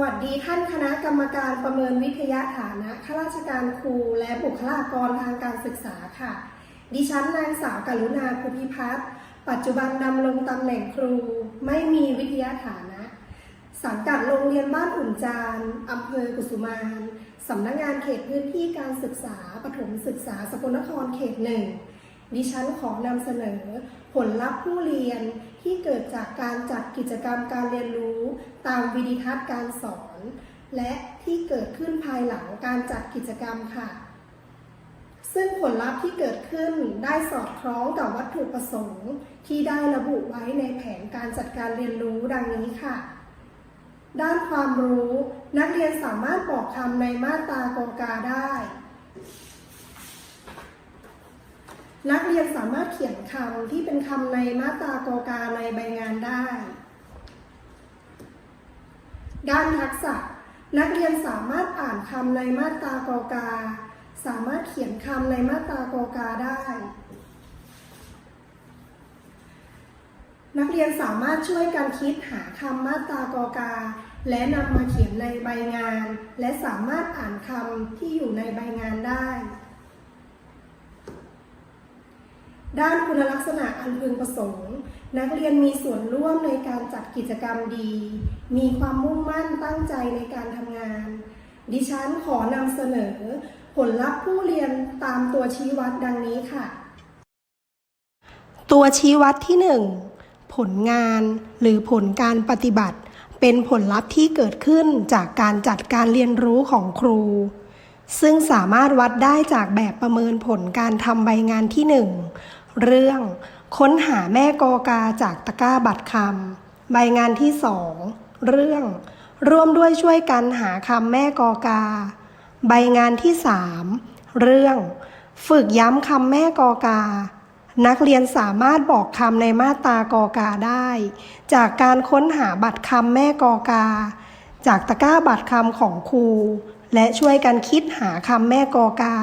วัสดีท่านคณะกรรมการประเมินวิทยาฐานะข้าราชการครูและบุคลากรทางการศึกษาค่ะ ดิฉันนางสาวกรุณาภูพิพัฒน์ปัจจุบันดำรงตำแหน่งครูไม่มีวิทยาฐานะ สังกัดโรงเรียนบ้านอุ่นจานอำเภอกุสุมานสำนักงานเขตพื้นที่การศึกษาปฐมศึกษาสกลนครเขตหนึ่ง ดิฉันของนำเสนอ ผลลัพธ์ผู้เรียนที่เกิดจากการจัดกิจกรรมการเรียนรู้ตามวิดีทัศน์การสอน และที่เกิดขึ้นภายหลังการจัดกิจกรรมค่ะ ซึ่งผลลัพธ์ที่เกิดขึ้นได้สอดคล้องกับวัตถุประสงค์ ที่ได้ระบุไว้ในแผนการจัดการเรียนรู้ดังนี้ค่ะด้านความรู้ นักเรียนสามารถบอกคำในมาตรากอกาได้ นักเรียนสามารถเขียนคำที่เป็นคำในมาตรากอกาในใบงานได้ ด้านทักษะ นักเรียนสามารถอ่านคำในมาตรากอกา สามารถเขียนคำในมาตรากอกาได้ นักเรียนสามารถช่วยกันคิดหาคำมาตรากอกา และนำมาเขียนในใบงาน และสามารถอ่านคำที่อยู่ในใบงานได้ ด้านคุณลักษณะอันพึงประสงค์ นักเรียนมีส่วนร่วมในการจัดกิจกรรมดี มีความมุ่งมั่นตั้งใจในการทำงาน ดิฉันขอนำเสนอ ผลลัพธ์ผู้เรียนตามตัวชี้วัดดังนี้ค่ะ ตัวชี้วัดที่ 1 ผลงานหรือผลการปฏิบัติ เป็นผลลัพธ์ที่เกิดขึ้นจากการจัดการเรียนรู้ของครู ซึ่งสามารถวัดได้จากแบบประเมินผลการทำใบงานที่ 1 เรื่องค้นหาแม่กอกาจากตะกร้าบัตรคำใบงานที่2เรื่อง ร่วมด้วยช่วยกันหาคำแม่กอกา ใบงานที่3เรื่อง ฝึกย้ำคำแม่กอกา นักเรียนสามารถบอกคำในมาตรากอกาได้ จากการค้นหาบัตรคำแม่กอกา จากตะกร้าบัตรคำของครู และช่วยกันคิดหาคำแม่กอกา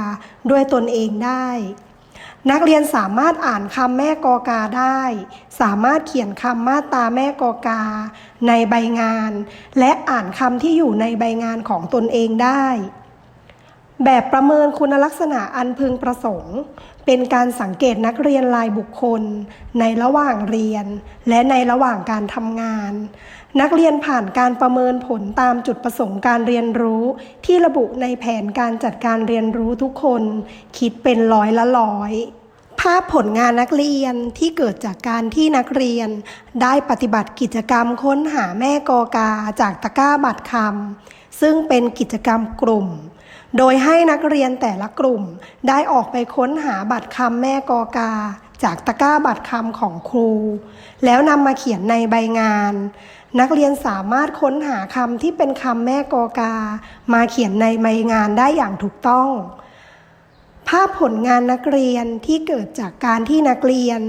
ด้วยตนเองได้ นักเรียนสามารถอ่านคำแม่กอกาได้ สามารถเขียนคำมาตาแม่กอกา ในใบงาน และอ่านคำที่อยู่ในใบงานของตนเองได้ แบบประเมินคุณลักษณะอันพึงประสงค์ เป็นการสังเกตนักเรียนรายบุคคล ในระหว่างเรียน และในระหว่างการทำงาน นักเรียนผ่านการประเมินผลตามจุดประสงค์การเรียนรู้ ที่ระบุในแผนการจัดการเรียนรู้ทุกคน คิดเป็นร้อยละร้อยภาพผลงานนักเรียนที่เกิดจากการที่นักเรียน ได้ปฏิบัติกิจกรรมค้นหาแม่กอกาจากตะกร้าบัตรคำซึ่งเป็นกิจกรรมกลุ่ม โดยให้นักเรียนแต่ละกลุ่มได้ออกไปค้นหาบัตรคำแม่กอกา จากตะกร้าบัตรคำของครู แล้วนำมาเขียนในใบงาน นักเรียนสามารถค้นหาคำที่เป็นคำแม่กอกา มาเขียนในใบงานได้อย่างถูกต้อง ภาพผลงานนักเรียนที่เกิดจากการที่นักเรียน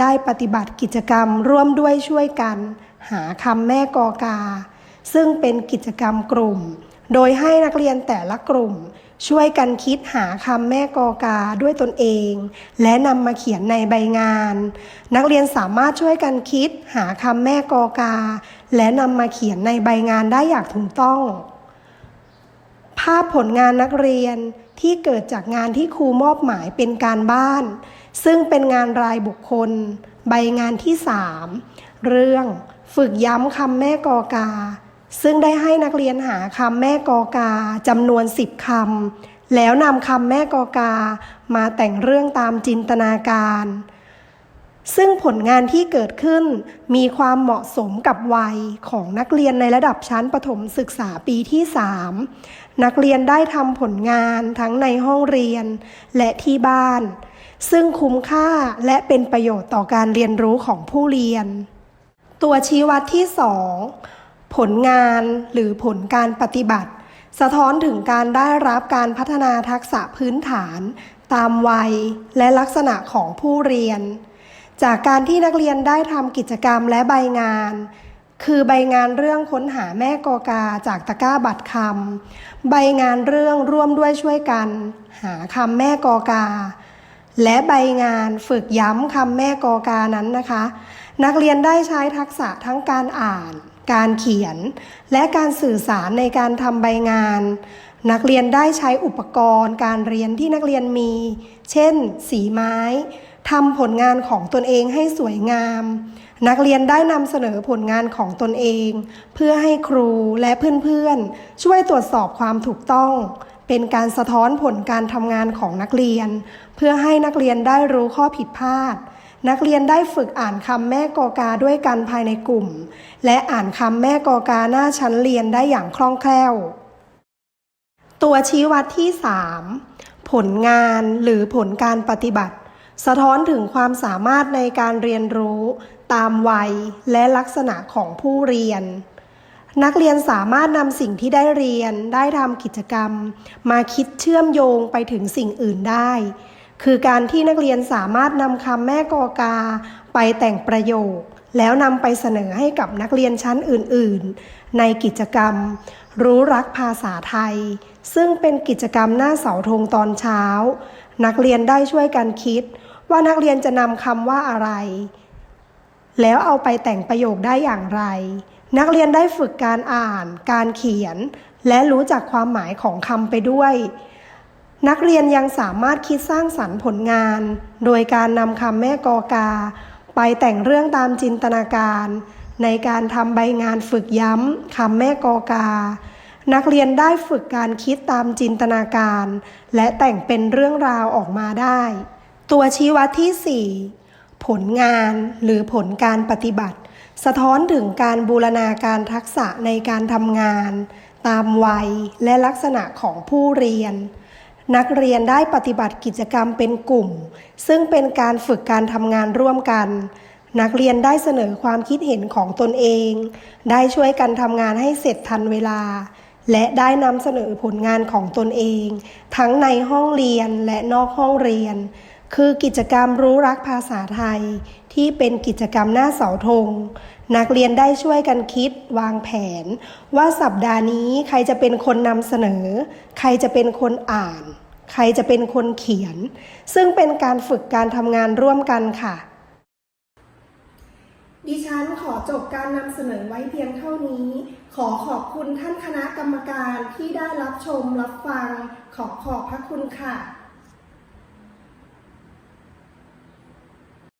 ได้ปฏิบัติกิจกรรมร่วมด้วยช่วยกัน หาคำแม่กอกา ซึ่งเป็นกิจกรรมกลุ่ม โดยให้นักเรียนแต่ละกลุ่ม ช่วยกันคิดหาคำแม่กอกาด้วยตนเอง และนำมาเขียนในใบงาน นักเรียนสามารถช่วยกันคิดหาคำแม่กอกา และนำมาเขียนในใบงานได้อย่างถูกต้อง ภาพผลงานนักเรียนที่เกิดจากงานที่ครูมอบหมายเป็นการบ้าน ซึ่งเป็นงานรายบุคคล ใบงานที่ 3 เรื่อง ฝึกย้ำคำแม่กอกา ซึ่งได้ให้นักเรียนหาคำแม่กอกาจำนวน 10คำแล้วนำคำแม่กอกามาแต่งเรื่องตามจินตนาการ ซึ่งผลงานที่เกิดขึ้นมีความเหมาะสมกับวัยของนักเรียนในระดับชั้นประถมศึกษาปีที่ 3 นักเรียนได้ทำผลงานทั้งในห้องเรียนและที่บ้าน ซึ่งคุ้มค่าและเป็นประโยชน์ต่อการเรียนรู้ของผู้เรียน ตัวชี้วัดที่ 2 ผลงานหรือผลการปฏิบัติ สะท้อนถึงการได้รับการพัฒนาทักษะพื้นฐาน ตามวัยและลักษณะของผู้เรียน จากการที่นักเรียนได้ทำกิจกรรมและใบงาน คือใบงานเรื่องค้นหาแม่กอกาจากตะกร้าบัตรคำใบงานเรื่องร่วมด้วยช่วยกัน หาคำแม่กอกาและใบงานฝึกย้ำคำแม่กอกานั้นนะคะ นักเรียนได้ใช้ทักษะทั้งการอ่าน การเขียน และการสื่อสารในการทำใบงาน นักเรียนได้ใช้อุปกรณ์การเรียนที่นักเรียนมี เช่น สีไม้ทำผลงานของตนเองให้สวยงาม นักเรียนได้นำเสนอผลงานของตนเอง เพื่อให้ครูและเพื่อนๆ ช่วยตรวจสอบความถูกต้อง เป็นการสะท้อนผลการทำงานของนักเรียน เพื่อให้นักเรียนได้รู้ข้อผิดพลาด นักเรียนได้ฝึกอ่านคำแม่กอกาด้วยกันภายในกลุ่ม และอ่านคำแม่กอกาหน้าชั้นเรียนได้อย่างคล่องแคล่ว ตัวชี้วัดที่ 3 ผลงานหรือผลการปฏิบัติ สะท้อนถึงความสามารถในการเรียนรู้ตามวัยและลักษณะของผู้เรียน นักเรียนสามารถนำสิ่งที่ได้เรียนได้ทำกิจกรรม มาคิดเชื่อมโยงไปถึงสิ่งอื่นได้ คือการที่นักเรียนสามารถนำคำแม่กอกาไปแต่งประโยค แล้วนำไปเสนอให้กับนักเรียนชั้นอื่น ๆ ในกิจกรรม รู้รักภาษาไทย ซึ่งเป็นกิจกรรมหน้าเสาธงตอนเช้า นักเรียนได้ช่วยกันคิด ว่านักเรียนจะนำคำว่าอะไร แล้วเอาไปแต่งประโยคได้อย่างไร นักเรียนได้ฝึกการอ่าน การเขียน และรู้จักความหมายของคำไปด้วย นักเรียนยังสามารถคิดสร้างสรรค์ผลงาน โดยการนำคำแม่กอกา ไปแต่งเรื่องตามจินตนาการ ในการทำใบงานฝึกย้ำคำแม่กอกา นักเรียนได้ฝึกการคิดตามจินตนาการ และแต่งเป็นเรื่องราวออกมาได้ ตัวชี้วัดที่ 4 ผลงานหรือผลการปฏิบัติ สะท้อนถึงการบูรณาการทักษะในการทำงาน ตามวัยและลักษณะของผู้เรียน นักเรียนได้ปฏิบัติกิจกรรมเป็นกลุ่ม ซึ่งเป็นการฝึกการทำงานร่วมกัน นักเรียนได้เสนอความคิดเห็นของตนเอง ได้ช่วยกันทำงานให้เสร็จทันเวลา และได้นำเสนอผลงานของตนเอง ทั้งในห้องเรียนและนอกห้องเรียน คือกิจกรรมรู้รักภาษาไทย ที่เป็นกิจกรรมหน้าเสาธง นักเรียนได้ช่วยกันคิดวางแผน ว่าสัปดาห์นี้ใครจะเป็นคนนำเสนอ ใครจะเป็นคนอ่าน ใครจะเป็นคนเขียน ซึ่งเป็นการฝึกการทำงานร่วมกันค่ะ ดิฉันขอจบการนำเสนอไว้เพียงเท่านี้ ขอขอบคุณท่านคณะกรรมการที่ได้รับชมรับฟัง ขอขอบพระคุณค่ะ